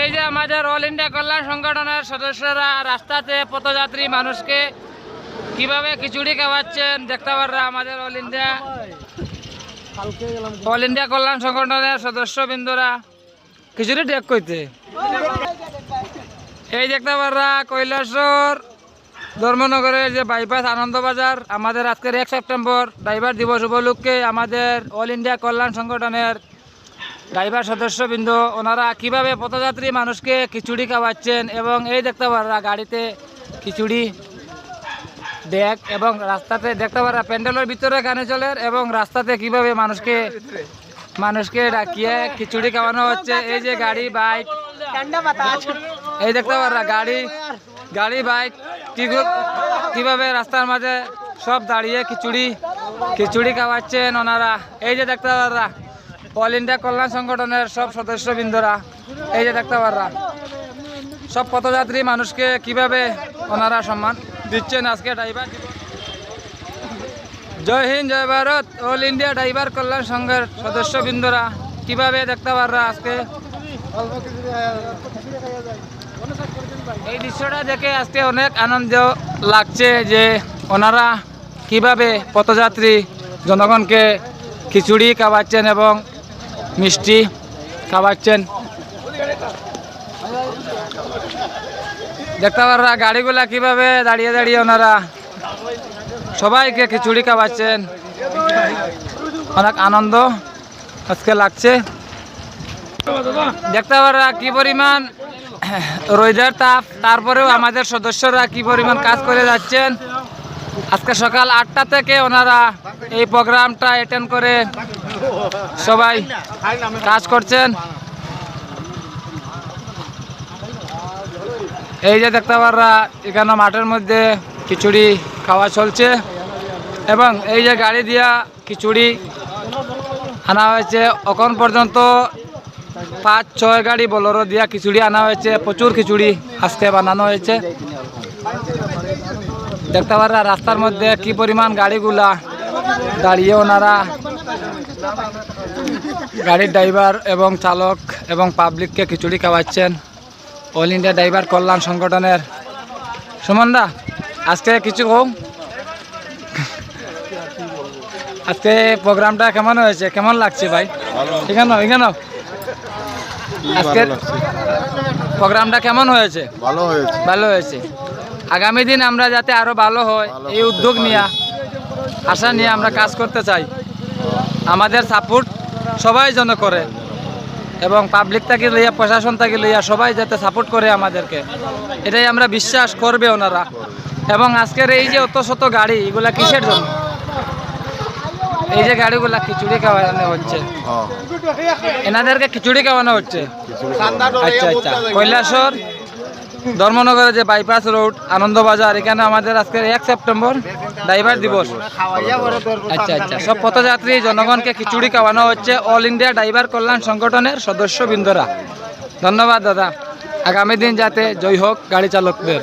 এই যে আমাদের অল ইন্ডিয়া কল্যাণ সংগঠনের সদস্যরা রাস্তাতে পথযাত্রী মানুষকে কীভাবে খিচুড়ি খাওয়াচ্ছেন দেখতে পাররা আমাদের অল ইন্ডিয়া অল ইন্ডিয়া কল্যাণ সংগঠনের সদস্যবৃন্দরা। খিচুড়ি ডেক কইতে। এই দেখতে পাররা কৈলাসর ধর্মনগরের যে বাইপাস আনন্দবাজার, আমাদের আজকের এক সেপ্টেম্বর ড্রাইভার দিবস উপলক্ষে আমাদের অল ইন্ডিয়া কল্যাণ সংগঠনের ড্রাইভার সদস্যবৃন্দ, ওনারা কীভাবে পথযাত্রী মানুষকে খিচুড়ি খাওয়াচ্ছেন এবং এই দেখতে পারা গাড়িতে খিচুড়ি ডেক এবং রাস্তাতে দেখতে পারা প্যান্ডেলের ভিতরে গানে চলে এবং রাস্তাতে কীভাবে মানুষকে মানুষকে ডাকিয়ে খিচুড়ি খাওয়ানো হচ্ছে। এই যে গাড়ি, বাইক, এই দেখতে পারা গাড়ি গাড়ি, বাইক কীভাবে রাস্তার মাঝে সব দাঁড়িয়ে খিচুড়ি খিচুড়ি খাওয়াচ্ছেন ওনারা। এই যে দেখতে পারা অল ইন্ডিয়া কল্যাণ সংগঠনের সব সদস্যবৃন্দরা, এই যে দেখতে পাররা, সব পথযাত্রী মানুষকে কীভাবে ওনারা সম্মান দিচ্ছেন আজকে ড্রাইভার জয় হিন্দ, জয় ভারত। অল ইন্ডিয়া ড্রাইভার কল্যাণ সংঘের সদস্যবৃন্দরা কীভাবে দেখতে পাররা আজকে? এই দৃশ্যটা দেখে আজকে অনেক আনন্দ লাগছে যে ওনারা কীভাবে পথযাত্রী জনগণকে খিচুড়ি খাওয়াচ্ছেন এবং মিষ্টি খাওয়াচ্ছেন দেখতে পাররা গাড়িগুলা কীভাবে দাঁড়িয়ে দাঁড়িয়ে ওনারা সবাইকে খিচুড়ি খাওয়াচ্ছেন অনেক আনন্দ আজকে লাগছে। দেখতে পাররা কি পরিমাণ রোজার তাপ, তারপরেও আমাদের সদস্যরা কি পরিমাণ কাজ করে যাচ্ছেন। আজকে সকাল আটটা থেকে ওনারা এই প্রোগ্রামটা অ্যাটেন্ড করে সবাই কাজ করছেন। এই যে দেখতে পাররা, এখানে মাঠের মধ্যে খিচুড়ি খাওয়া চলছে এবং এই যে গাড়ি দিয়া খিচুড়ি আনা হয়েছে, এখন পর্যন্ত পাঁচ, ছয় গাড়ি বলরো দিয়া খিচুড়ি আনা হয়েছে, প্রচুর খিচুড়ি আজকে বানানো হয়েছে। দেখতে পারা রাস্তার মধ্যে কি পরিমাণ গাড়িগুলা দাঁড়িয়ে ওনারা। গাড়ির ড্রাইভার এবং চালক এবং পাবলিককে খিচুড়ি খাওয়াচ্ছেন। অল ইন্ডিয়া ড্রাইভার কল্যাণ সংগঠনের। সুমনদা আজকে কিছু হোক আজকে প্রোগ্রামটা কেমন হয়েছে? কেমন লাগছে ভাই? এখানে এখানে আজকের প্রোগ্রামটা কেমন হয়েছে? ভালো হয়েছে। ভালো হয়েছে। আগামী দিন আমরা যাতে আরও ভালো হয় এই উদ্যোগ নিয়ে আশা নিয়ে আমরা কাজ করতে চাই। আমাদের সাপোর্ট সবাই যেন করে এবং পাবলিক থেকে লইয়া প্রশাসন থেকে লইয়া সবাই যাতে সাপোর্ট করে আমাদেরকে। এটাই আমরা বিশ্বাস করবে ওনারা। এবং আজকের এই যে অত শত গাড়ি এগুলা কিসের জন্য? এই যে গাড়িগুলা খিচুড়ি খাওয়ানো হচ্ছে। হ্যাঁ। এনাদেরকে খিচুড়ি খাওয়ানো হচ্ছে। আচ্ছা আচ্ছা। কৈলাসর ধর্মনগরের যে বাইপাস রোড আনন্দবাজার, এখানে আমাদের আজকে এক সেপ্টেম্বর ড্রাইভার দিবস। আচ্ছা আচ্ছা। সব পথযাত্রী, জনগণকে খিচুড়ি খাওয়ানো হচ্ছে। অল ইন্ডিয়া ড্রাইভার কল্যাণ সংগঠনের সদস্য সদস্যবৃন্দরা। ধন্যবাদ, দাদা। আগামী দিন যাতে জয় হোক গাড়ি চালকদের।